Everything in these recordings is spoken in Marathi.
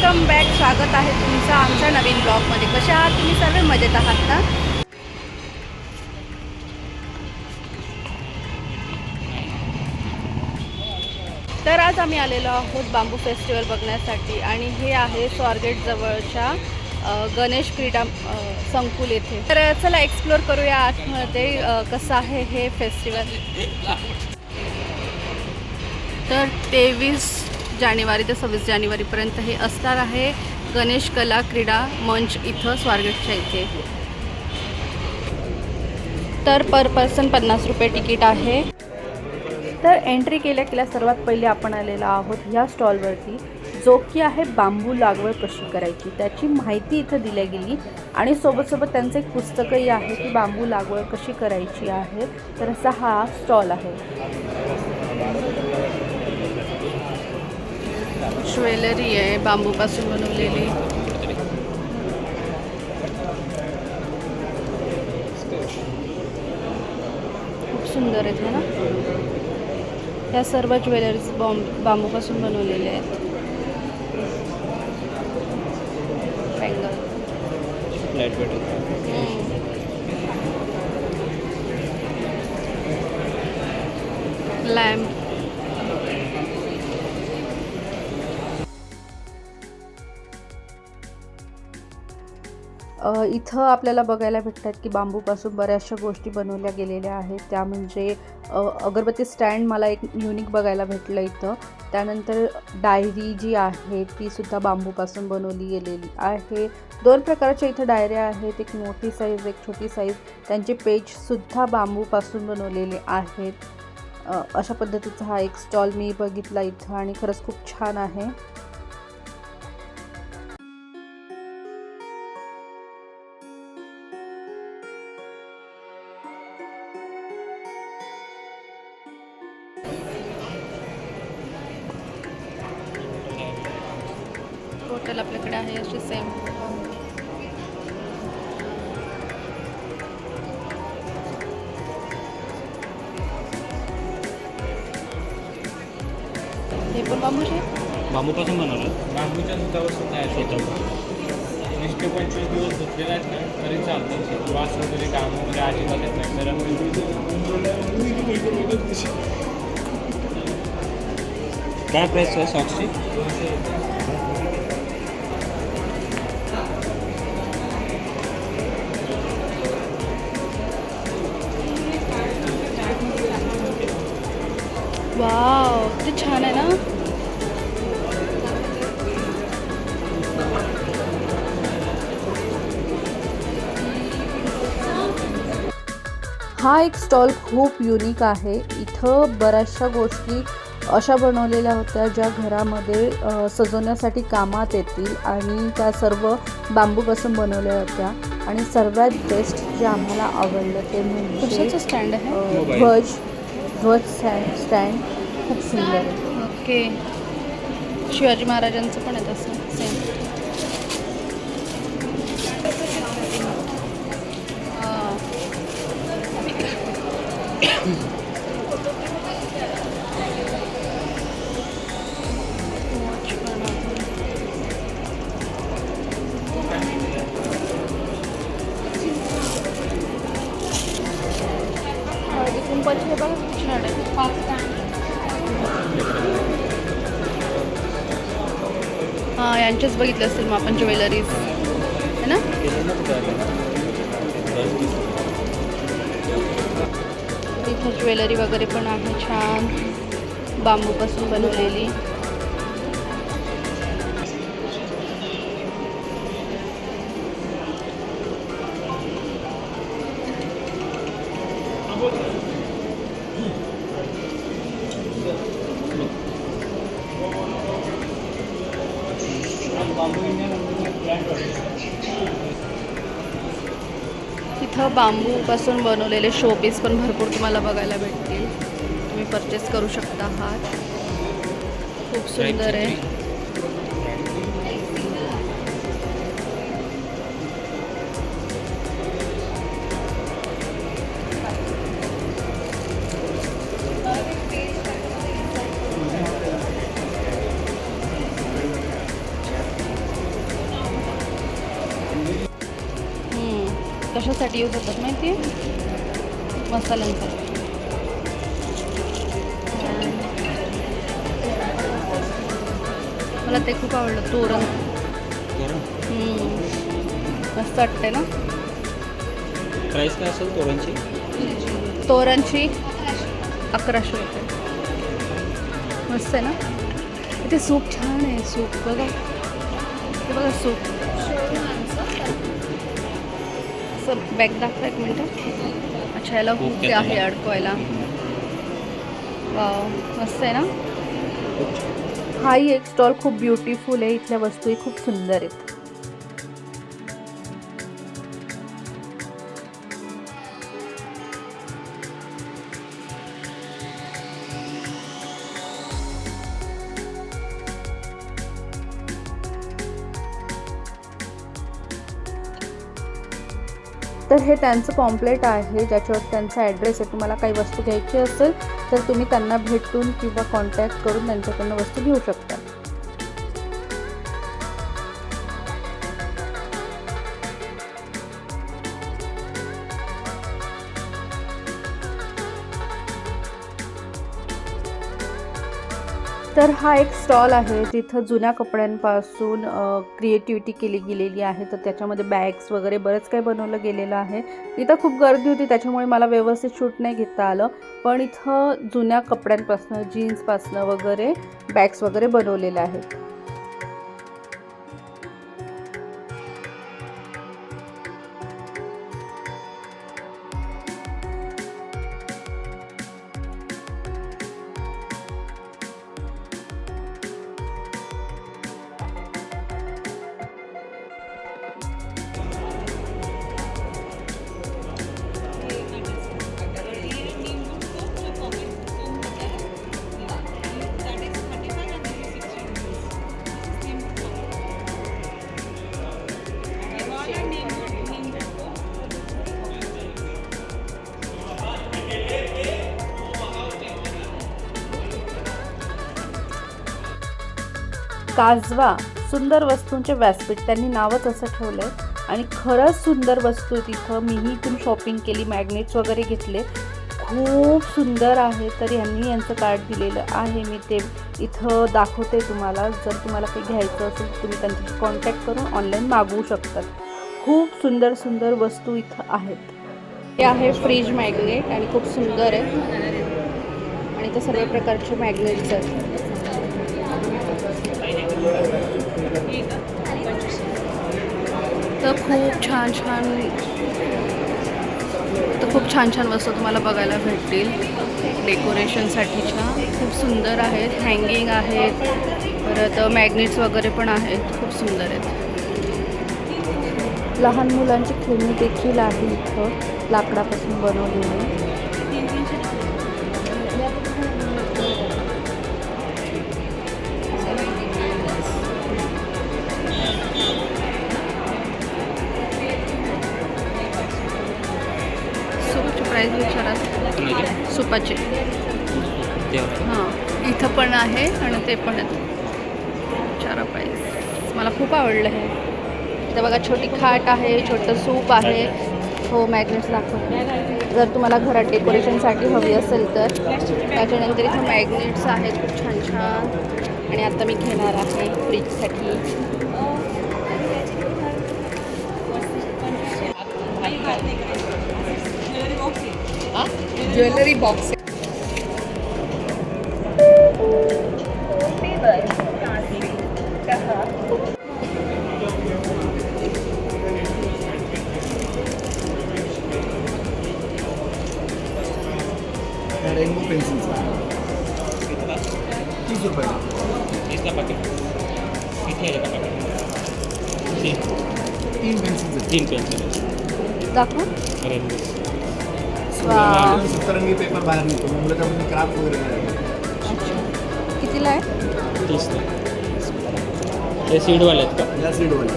वेलकम बॅक स्वागत आहे तुमचं आमच्या नवीन ब्लॉगमध्ये. कशा आहात तुम्ही सर्व? मजेत आहात ना? तर आज आम्ही आलेलो आहोत बांबू फेस्टिवल बघण्यासाठी आणि हे आहे स्वारगेट जवळच्या गणेश क्रीडा संकुल येथे. तर चला एक्सप्लोर करूया आतमध्ये कसं आहे हे फेस्टिवल तर तेवीस जानेवारी ते सव्वीस जानेवारीपर्यंत हे असणार आहे. गणेश कला क्रीडा मंच इथं स्वारगेटच्या इथे. तर पर पर्सन पन्नास रुपये तिकीट आहे. तर एंट्री केल्या केल्या सर्वात पहिले आपण आलेलो आहोत ह्या स्टॉलवरती जो की आहे बांबू लागवड कशी करायची त्याची माहिती इथं दिली गेली. आणि सोबत सोबत त्यांचं एक पुस्तकही आहे की बांबू लागवड कशी करायची आहे. तर असा हा स्टॉल आहे. ज्वेलरी आहे बांबूपासून बनवलेली. खूप सुंदर आहेत है ना? या सर्व ज्वेलरीज बॉम्ब बांबूपासून बनवलेल्या आहेत. बँगल लॅम्प इथं आपल्याला बघायला भेटतात की बांबूपासून बऱ्याचशा गोष्टी बनवल्या गेलेल्या आहेत. त्या म्हणजे अगरबत्ती स्टँड मला एक युनिक बघायला भेटलं इथं. त्यानंतर डायरी जी आहे ती सुद्धा बांबूपासून बनवली गेलेली आहे. दोन प्रकारच्या इथं डायऱ्या आहेत. एक मोठी साईज एक छोटी साईज त्यांचे पेजसुद्धा बांबूपासून बनवलेले आहेत. अशा पद्धतीचा हा एक स्टॉल मी बघितला इथं आणि खरंच खूप छान आहे. टोटल आपल्याकडे आहे असे सेम हे पण बांबूचे? बांबूपासून बनवलं? बांबूच्या सुतापासून तयार होतं वीस ते पंचवीस दिवस धुतलेला आहेत ना तरी चालतं. वास वगैरे काम वगैरे अजिबात येत नाही. गरम काय प्राईस आहे सॉक्सची वाव किती छान आहे ना? हा एक स्टॉल खूप युनिक आहे. इथं बऱ्याचशा गोष्टी अशा बनवलेल्या होत्या ज्या घरामध्ये सजवण्यासाठी कामात येतील आणि त्या सर्व बांबूपासून बनवल्या होत्या आणि सर्वात बेस्ट जे आम्हाला आवडलं ते म्हणजे स्टँड आहे. ध्वज. ध्वज स्टँड स्टँड खूप सुंदर आहे. ओके. शिवाजी महाराजांचं पण आहे तसं सेम हळदी शर्ट आहे बघा खूप छान आहे हां यांचेच बघितलं असेल मग आपण ज्वेलरीज. है ना? इथं ज्वेलरी वगैरे पण आहे छान. बांबूपासून बनवलेली. तिथं बांबूपासून बनवलेले शोपीस पण भरपूर तुम्हाला बघायला भेटतील. तुम्ही परचेस करू शकता आहात खूप सुंदर आहे. कशासाठी यूज होतात माहिती? आहे मसाल्यांसाठी. मला ते खूप आवडलं तोरण. मस्त वाटते ना? प्राईस काय असेल तोरणची? तोरणची अकराशे रुपये. मस्त आहे ना? इथे सूप छान आहे सूप. बघा. ते बघा सूप. असं बॅग दाखवा एक मिनटं अच्छा याला हुक आहे आहे. अडकवायला. वाव मस्त आहे ना? हाही एक स्टॉल खूप ब्युटिफुल आहे. इथल्या वस्तूही खूप सुंदर आहेत. तर हे त्यांचं पॉम्पलेट आहे. ज्याच्यावर त्यांचा ॲड्रेस आहे. तुम्हाला काही वस्तू घ्यायची असेल तर तुम्ही त्यांना भेटून किंवा कॉन्टॅक्ट करून त्यांच्याकडनं वस्तू घेऊ शकता. तर हा एक स्टॉल आहे जिथं जुन्या कपड्यांपासून क्रिएटिव्हिटी केली गेलेली आहे. तर त्याच्यामध्ये बॅग्स वगैरे बरंच काही बनवलं गेलेलं आहे. इथं खूप गर्दी होती त्याच्यामुळे मला व्यवस्थित शूट नाही घेता आलं. पण इथं जुन्या कपड्यांपासून जीन्सपासनं वगैरे बॅग्स वगैरे बनवलेल्या आहेत. काजवा सुंदर वस्तूंचे व्यासपीठ त्यांनी नावच असं ठेवलं आहे आणि खरंच सुंदर वस्तू तिथं. मीही इथून शॉपिंग केली मॅग्नेट्स वगैरे घेतले. खूप सुंदर आहे तर यांनी यांचं कार्ड दिलेलं आहे. मी ते इथं दाखवते तुम्हाला. जर तुम्हाला काही घ्यायचं असेल तर तुम्ही त्यांच्याशी कॉन्टॅक्ट करून ऑनलाईन मागवू शकतात. खूप सुंदर सुंदर वस्तू इथं आहेत. हे आहे फ्रीज मॅग्नेट आणि खूप सुंदर आहे. आणि इथं सर्व प्रकारचे मॅग्नेट्स आहेत. तर खूप छान छान तर खूप छान छान वस्तू तुम्हाला बघायला भेटतील. डेकोरेशनसाठीच्या खूप सुंदर आहेत. हँगिंग आहेत. परत मॅग्नेट्स वगैरे पण आहेत. खूप सुंदर आहेत. लहान मुलांची खेळणी देखील आहे इथं. लाकडापासून बनवलेली. देवा हां इथं पण आहे आणि ते पण आहेत. चारा प्राईस मला खूप आवडलं हे. इथं बघा छोटी खाट आहे छोटं सूप आहे. हो मॅग्नेट्स दाखवते जर तुम्हाला घरात डेकोरेशनसाठी हवी असेल तर. त्याच्यानंतर इथं मॅग्नेट्स आहेत खूप छान छान. आणि आता मी घेणार आहे फ्रीजसाठी ज्वेलरी बॉक्स रेनबो पेन्सिलचा तीस रुपयाला तीसला पाकिट किती आहे का पाकिट तीन तीन पेन्सिलचे तीन पेन्सिल दाखव रेनबो वा सत्तरंगी पेपर बाहेर निघतो मुलं त्यामध्ये क्राफ्ट वगैरे कितीला आहे तीसला ते सीडवाले आहेत का या सीडवाले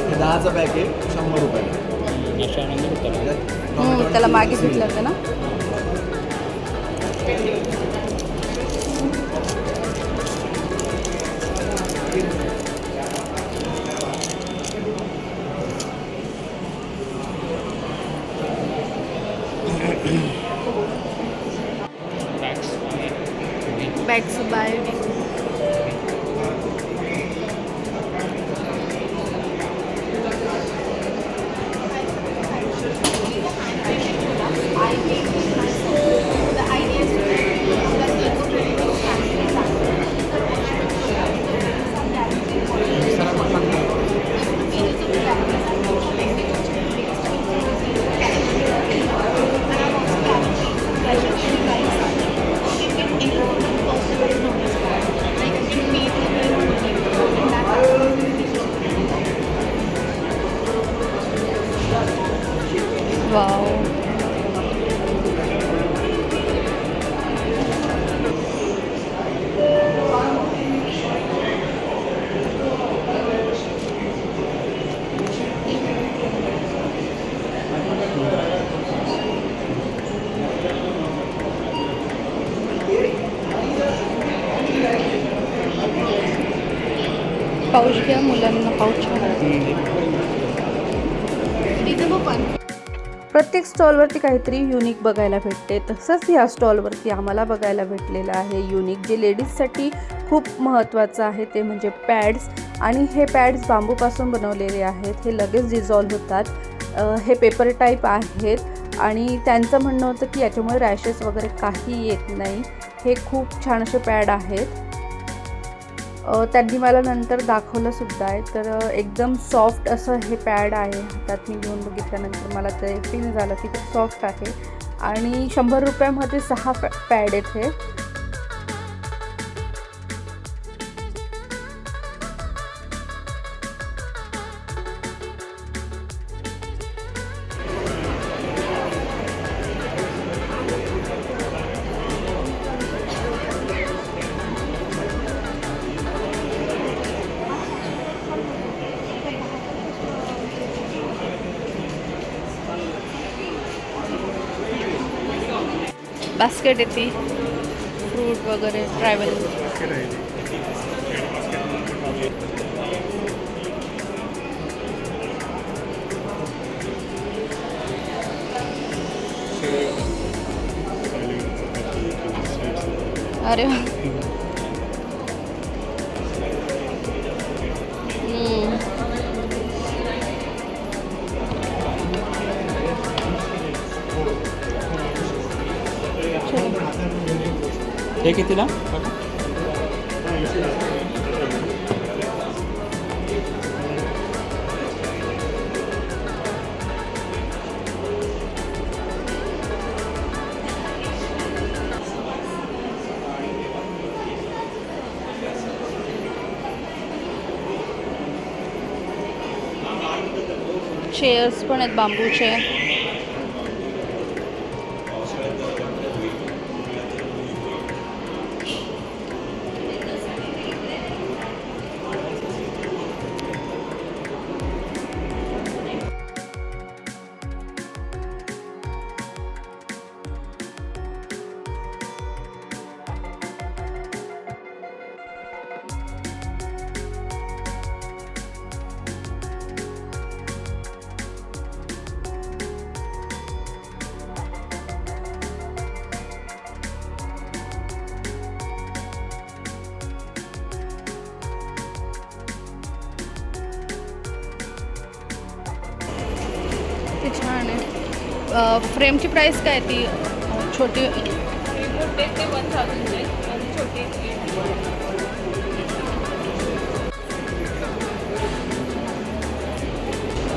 हे दहाचा पॅक आहे शंभर रुपयाला हम्म, त्याला मागे. घेतलं होतं ना बॅग्स बाय प्रत्येक स्टॉलवरती काहीतरी युनिक बघायला भेटते. तसंच ह्या स्टॉलवरती आम्हाला बघायला भेटलेलं आहे युनिक जे लेडीजसाठी खूप महत्त्वाचं आहे ते म्हणजे पॅड्स आणि हे पॅड्स बांबूपासून बनवलेले आहेत. हे लगेच डिझॉल्व्ह होतात. हे पेपर टाईप आहेत. आणि त्यांचं म्हणणं होतं की याच्यामुळे रॅशेस वगैरे काही येत नाही. हे खूप छान असे पॅड आहेत. त्यांनी मला नंतर दाखवलं सुद्धा आहे. तर एकदम सॉफ्ट असं हे पॅड आहे. हातात मी घेऊन बघितल्यानंतर मला ते फील झालं की खूप सॉफ्ट आहे. आणि शंभर रुपयामध्ये सहा पॅ पॅड आहेत हे. बास्केट येते फ्रूट वगैरह ट्रॅव्हल अरे हे कितीला चेअर्स पण आहेत बांबूचे फ्रेमची प्राईस काय ती? छोटी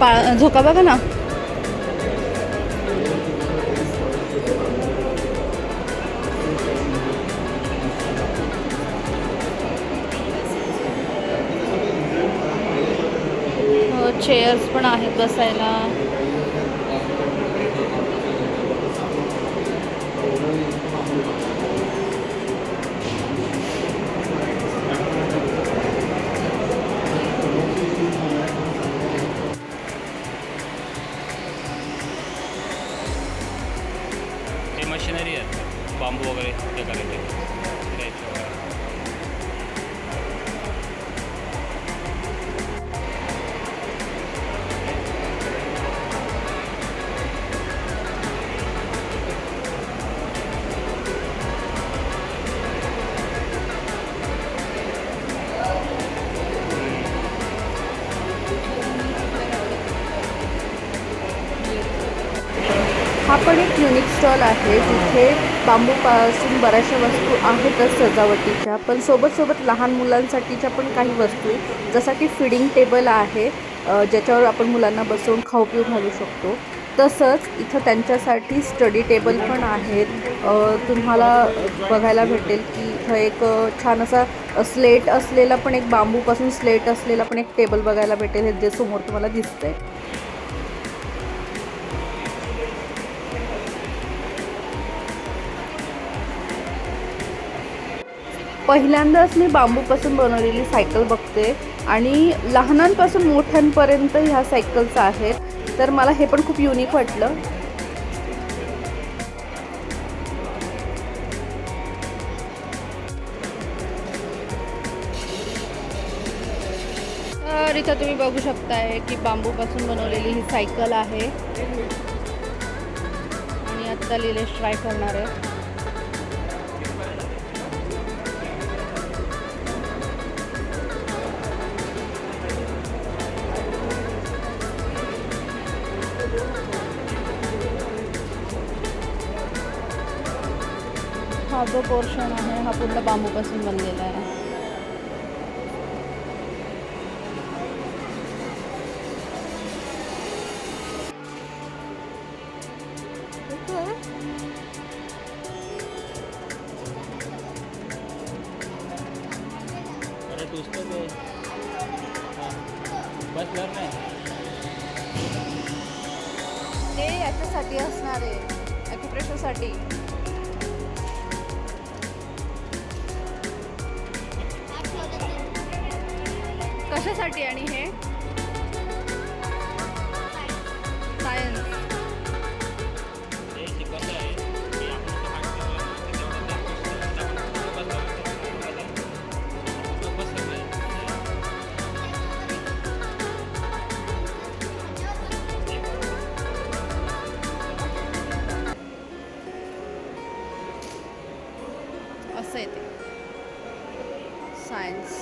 पा झोका बघा ना. चेअर्स पण आहेत बसायला. हा पण एक युनिक स्टॉल आहे जिथे बांबूपासून बऱ्याचशा वस्तू आहेतच सजावटीच्या. पण सोबत सोबत लहान मुलांसाठीच्या पण काही वस्तू जसं की फिडिंग टेबल आहे ज्याच्यावर आपण मुलांना बसवून खाऊ पिऊ घालू शकतो. तसंच इथं त्यांच्यासाठी स्टडी टेबल पण आहेत. तुम्हाला बघायला भेटेल की इथं एक छान असा स्लेट असलेला पण एक बांबूपासून स्लेट असलेला पण एक टेबल बघायला भेटेल हे जे समोर तुम्हाला दिसतंय. पहिल्यांदाच मी बांबूपासून बनवलेली सायकल बघते आणि लहानांपासून मोठ्यांपर्यंत ह्या सायकल्स आहेत. तर मला हे पण खूप युनिक वाटलं. तर इथं तुम्ही बघू शकताय की बांबूपासून बनवलेली ही सायकल आहे. आणि आत्ता लिलेश ट्राय करणार आहे. जो पोर्शन आहे हा पूर्ण बांबूपासून बनलेला आहे. ते हाँ ते याच्यासाठी असणार आहे ॲक्युप्रेशरसाठी कशासाठी आणि हे? सायन्स आहे असं येते सायन्स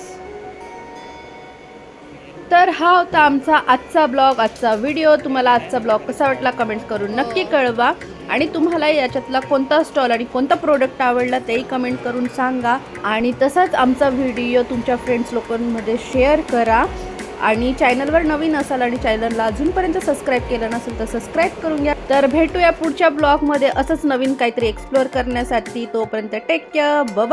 तर हा होता आमचा आजचा ब्लॉग आजचा व्हिडिओ. तुम्हाला आजचा ब्लॉग कसा वाटला कमेंट करून नक्की कळवा. आणि तुम्हाला याच्यातला कोणता स्टॉल आणि कोणता प्रोडक्ट आवडला तेही कमेंट करून सांगा. आणि तसाच आमचा व्हिडिओ तुमच्या फ्रेंड्स लोकांमध्ये शेअर करा. आणि चॅनलवर नवीन असाल आणि चॅनलला अजूनपर्यंत सबस्क्राईब केलं नसेल तर सबस्क्राईब करून घ्या. तर भेटूया पुढच्या ब्लॉगमध्ये असंच नवीन काहीतरी एक्सप्लोअर करण्यासाठी. तोपर्यंत टेक केअर बाय